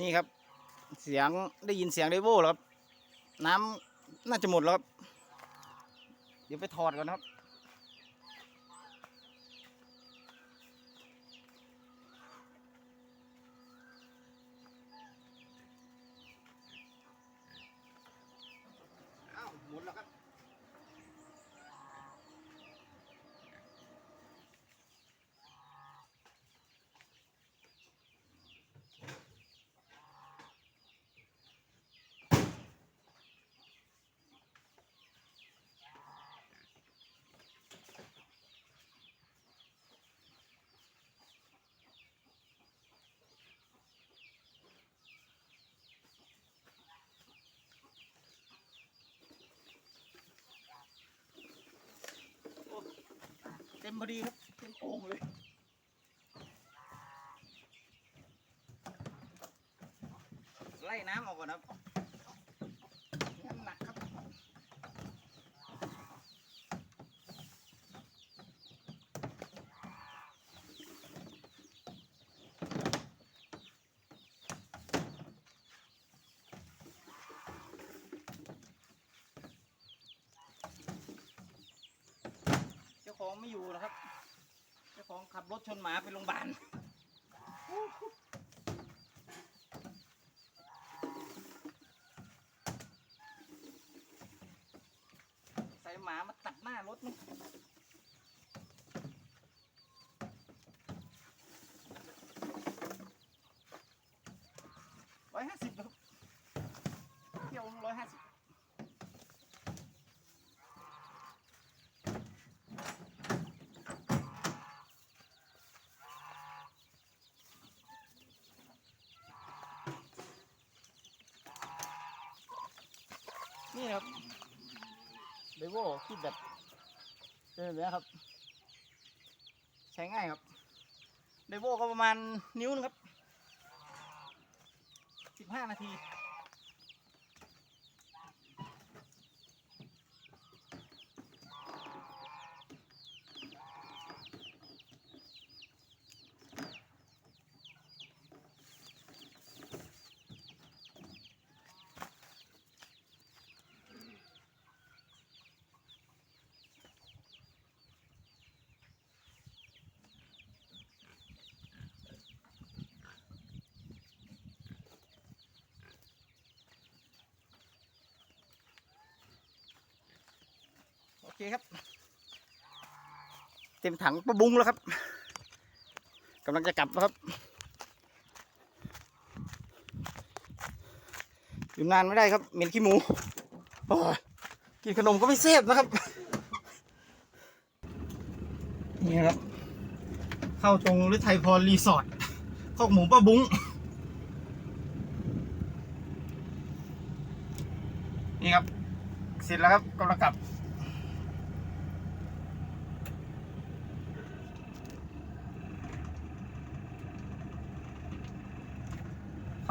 นี่ครับ เสียงได้ยินเสียงไดโวแล้วครับ น้ำน่าจะหมดแล้วครับ เดี๋ยวไปถอดก่อนครับ อ้าวหมดแล้วครับ เต็ มพอดีครับเต็มโอ่งเลยไล่น้ำออกก่อนครับน้ำหนักครับ เจ้า ของไม่อยู่แล้วครับ เจ้าของขับรถชนหมาไปโรงพยาบาลใส่หมามาตัดหน้ารถนี่ร้อยห้าสิบครับเที่ยวร้อยห้าสิบ นี่ครับเดโวคิดแบบเป็นแบบนี้ครับ ใช้ง่ายครับเดโวก็ประมาณนิ้วนึงครับสิบห้านาที เคครับ เต็มถังประบุงแล้วครับกำลังจะกลับแล้วครับอยู่นานไม่ได้ครับเหม็นขี้หมูโอ้กินขนมก็ไม่เซฟนะครับ นี่ครับ เข้าตรงฤทัยพรรีสอร์ทคอกหมูป้าบุ้งนี่ครับ เสร็จแล้วครับกำลังกลับ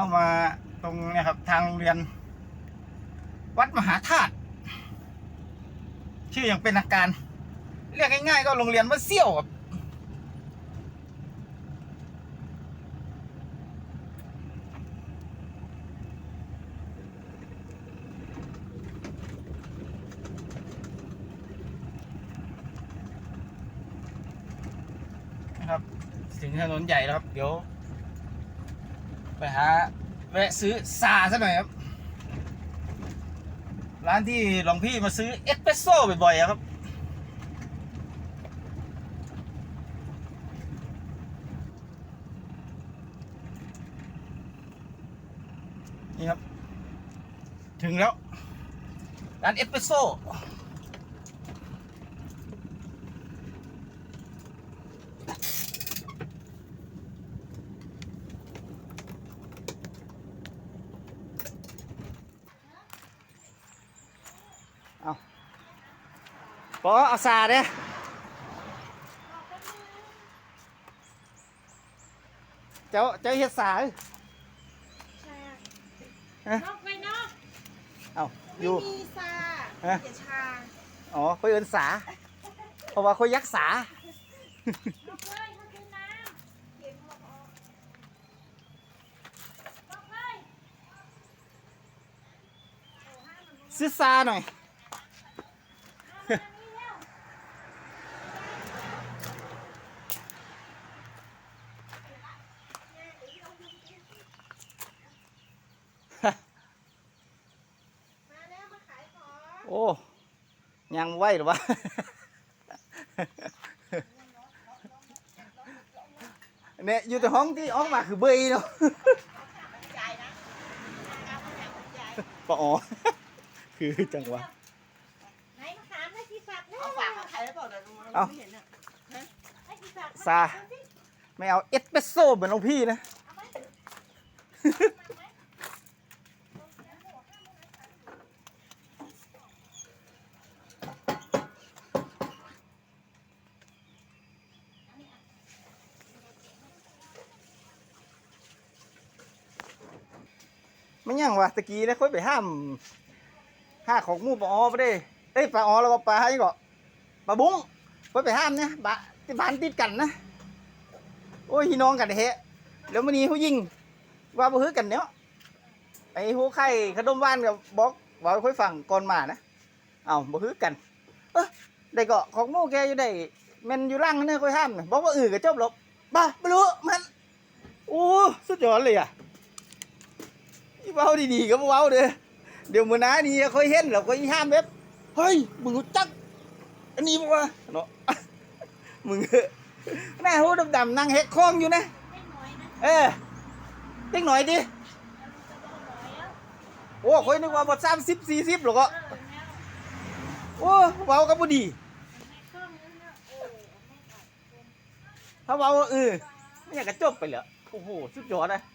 เข้ามาตรงเนี่ยครับทางโรงเรียน วัดมหาธาตุชื่ออย่างเป็นทางการ เรียกง่ายๆก็โรงเรียนวัดเซี่ยวครับนะครับ ถึงถนนใหญ่แล้วครับ เดี๋ยว ไปหาแวะซื้อซาซะหน่อยครับ ร้านที่หลวงพี่มาซื้อเอสเปรสโซ่บ่อยๆอะครับ นี่ครับ ถึงแล้ว ร้านเอสเปรสโซ่ พอเอาสาเนี่ยเจ้าเจ้าเฮ็ดสาฮะนอกไปนอกเอาอยู่มีสาฮะชาอ๋อค่อยเอินสา เพราะว่าค่อยยักษาซื้อซาหน่อย ยังไหวหรือวะเนี่ยอยู่แต่ห้องที่ออกมาคือเบยเนาะยายนะเอามาจากยายปะอ๋อคือจังหวะไหนมาถามให้พี่ฝากเนี่ยเอาฝากเขาใครแล้วเปล่าแต่ดูมันเอ้าไม่เห็นอะให้พี่ฝากซาไม่เอาเอสเปรสโซ่เหมือนหลวงพี่นะ ไม่ยังวะตะกี้นะค่อยไปห้ามห้าของมูปลาออไปได้เอ้ยปลาออแล้วก็ปลาให้ก็ปลาบุ้งค่อยไปห้ามเนี่ยบะที่บ้านติดกันนะโอ้ยพี่น้องกันเฮะแล้ววันนี้เขายิงว่าบ่ฮือกันเนาะไอ้หัวไข่ขนมหวานกับบอกว่าค่อยฟังก่อนมานะเอาบ่ฮือกัน เออได้ก็ของม่แกอยู่ได้แมันอยู่ร่างนั่นเนี่ยค่อยห้ามนะบอกว่าอื่นก็จบหรอกบ้าไม่รู้มันโอ้สุดยอดเลยอะ เว้าดีๆก็บ่เว้าเด้อเดี๋ยวมื้อหน้านี่ค่อยเห็นแล้วค่อยห้ามเว็บเฮ้ยมึงรู้จักอันนี้บ่วะเนาะมึงเอ้อหน้าหูดำๆนั่งเฮ็ดคองอยู่นะเน้อยนะเออเล็กหน่อยดิจะบอกหน่อยแล้วโอ้ค่อยนึกว่าบ่30 40หรอกก็เออแล้วโอ้เว้าก็บ่ดีแม่เครื่องนึงนะโอ้แม่ตัดถ้าเว้าเออไม่อยากจะจบไปเหรอโอ้โหสุดยอดนะเ